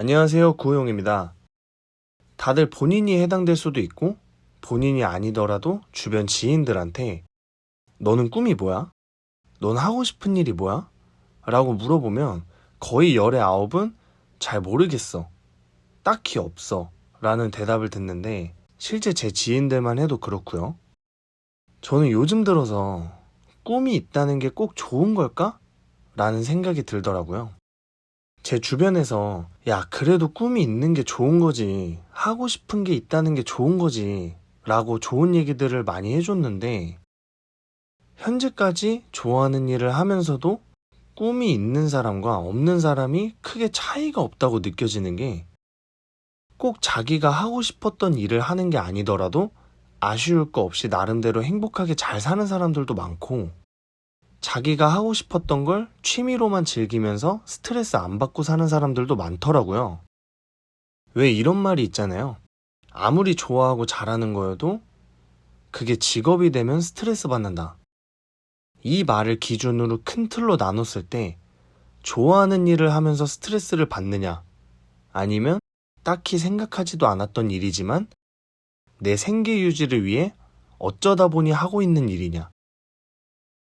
안녕하세요. 구호용입니다. 다들 본인이 해당될 수도 있고, 본인이 아니더라도 주변 지인들한테, 너는 꿈이 뭐야? 넌 하고 싶은 일이 뭐야? 라고 물어보면 거의 열의 아홉은 잘 모르겠어. 딱히 없어. 라는 대답을 듣는데, 실제 제 지인들만 해도 그렇고요. 저는 요즘 들어서 꿈이 있다는 게 꼭 좋은 걸까? 라는 생각이 들더라고요. 제 주변에서, 야, 그래도 꿈이 있는 게 좋은 거지. 하고 싶은 게 있다는 게 좋은 거지. 라고 좋은 얘기들을 많이 해줬는데, 현재까지 좋아하는 일을 하면서도 꿈이 있는 사람과 없는 사람이 크게 차이가 없다고 느껴지는 게, 꼭 자기가 하고 싶었던 일을 하는 게 아니더라도 아쉬울 거 없이 나름대로 행복하게 잘 사는 사람들도 많고, 자기가 하고 싶었던 걸 취미로만 즐기면서 스트레스 안 받고 사는 사람들도 많더라고요. 왜 이런 말이 있잖아요. 아무리 좋아하고 잘하는 거여도 그게 직업이 되면 스트레스 받는다. 이 말을 기준으로 큰 틀로 나눴을 때 좋아하는 일을 하면서 스트레스를 받느냐 아니면 딱히 생각하지도 않았던 일이지만 내 생계 유지를 위해 어쩌다 보니 하고 있는 일이냐.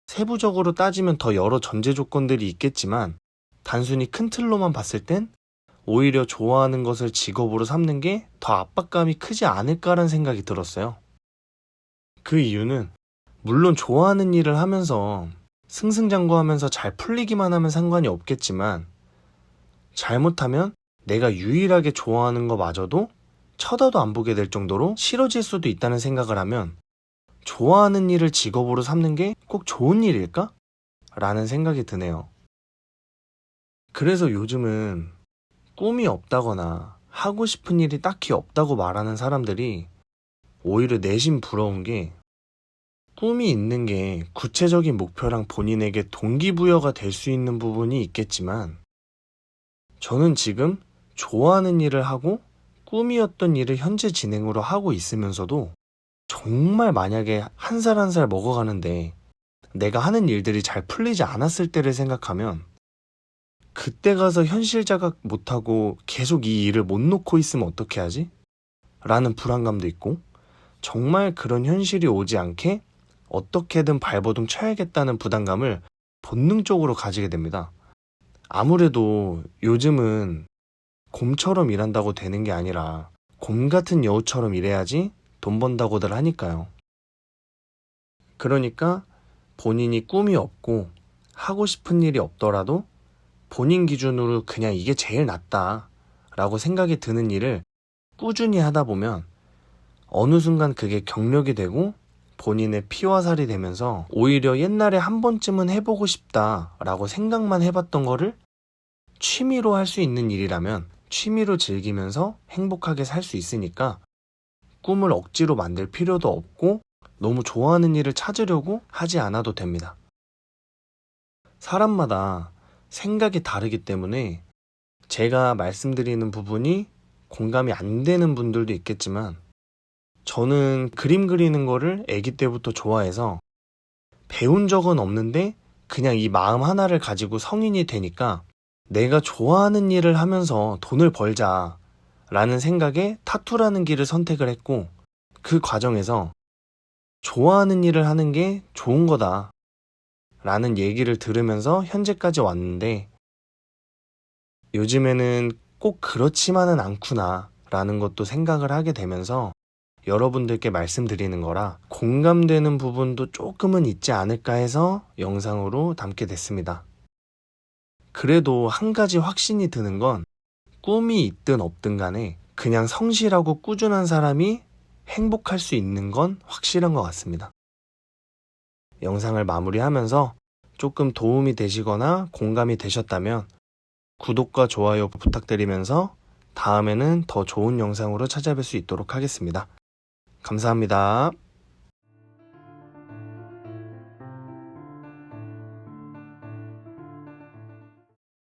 세부적으로 따지면 더 여러 전제 조건들이 있겠지만 단순히 큰 틀로만 봤을 땐 오히려 좋아하는 것을 직업으로 삼는 게 더 압박감이 크지 않을까라는 생각이 들었어요. 그 이유는 물론 좋아하는 일을 하면서 승승장구하면서 잘 풀리기만 하면 상관이 없겠지만 잘못하면 내가 유일하게 좋아하는 거마저도 쳐다도 안 보게 될 정도로 싫어질 수도 있다는 생각을 하면 좋아하는 일을 직업으로 삼는 게 꼭 좋은 일일까? 라는 생각이 드네요. 그래서 요즘은 꿈이 없다거나 하고 싶은 일이 딱히 없다고 말하는 사람들이 오히려 내심 부러운 게 꿈이 있는 게 구체적인 목표랑 본인에게 동기부여가 될 수 있는 부분이 있겠지만 저는 지금 좋아하는 일을 하고 꿈이었던 일을 현재 진행으로 하고 있으면서도 정말 만약에 한 살 한살 먹어가는데 내가 하는 일들이 잘 풀리지 않았을 때를 생각하면 그때 가서 현실 자각 못하고 계속 이 일을 못 놓고 있으면 어떻게 하지? 라는 불안감도 있고 정말 그런 현실이 오지 않게 어떻게든 발버둥 쳐야겠다는 부담감을 본능적으로 가지게 됩니다. 아무래도 요즘은 곰처럼 일한다고 되는 게 아니라 곰 같은 여우처럼 일해야지 돈 번다고들 하니까요. 그러니까 본인이 꿈이 없고 하고 싶은 일이 없더라도 본인 기준으로 그냥 이게 제일 낫다 라고 생각이 드는 일을 꾸준히 하다 보면 어느 순간 그게 경력이 되고 본인의 피와 살이 되면서 오히려 옛날에 한 번쯤은 해보고 싶다 라고 생각만 해봤던 거를 취미로 할 수 있는 일이라면 취미로 즐기면서 행복하게 살 수 있으니까 꿈을 억지로 만들 필요도 없고 너무 좋아하는 일을 찾으려고 하지 않아도 됩니다. 사람마다 생각이 다르기 때문에 제가 말씀드리는 부분이 공감이 안 되는 분들도 있겠지만 저는 그림 그리는 거를 아기 때부터 좋아해서 배운 적은 없는데 그냥 이 마음 하나를 가지고 성인이 되니까 내가 좋아하는 일을 하면서 돈을 벌자 라는 생각에 타투라는 길을 선택을 했고 그 과정에서 좋아하는 일을 하는 게 좋은 거다 라는 얘기를 들으면서 현재까지 왔는데 요즘에는 꼭 그렇지만은 않구나 라는 것도 생각을 하게 되면서 여러분들께 말씀드리는 거라 공감되는 부분도 조금은 있지 않을까 해서 영상으로 담게 됐습니다. 그래도 한 가지 확신이 드는 건 꿈이 있든 없든 간에 그냥 성실하고 꾸준한 사람이 행복할 수 있는 건 확실한 것 같습니다. 영상을 마무리하면서 조금 도움이 되시거나 공감이 되셨다면 구독과 좋아요 부탁드리면서 다음에는 더 좋은 영상으로 찾아뵐 수 있도록 하겠습니다. 감사합니다.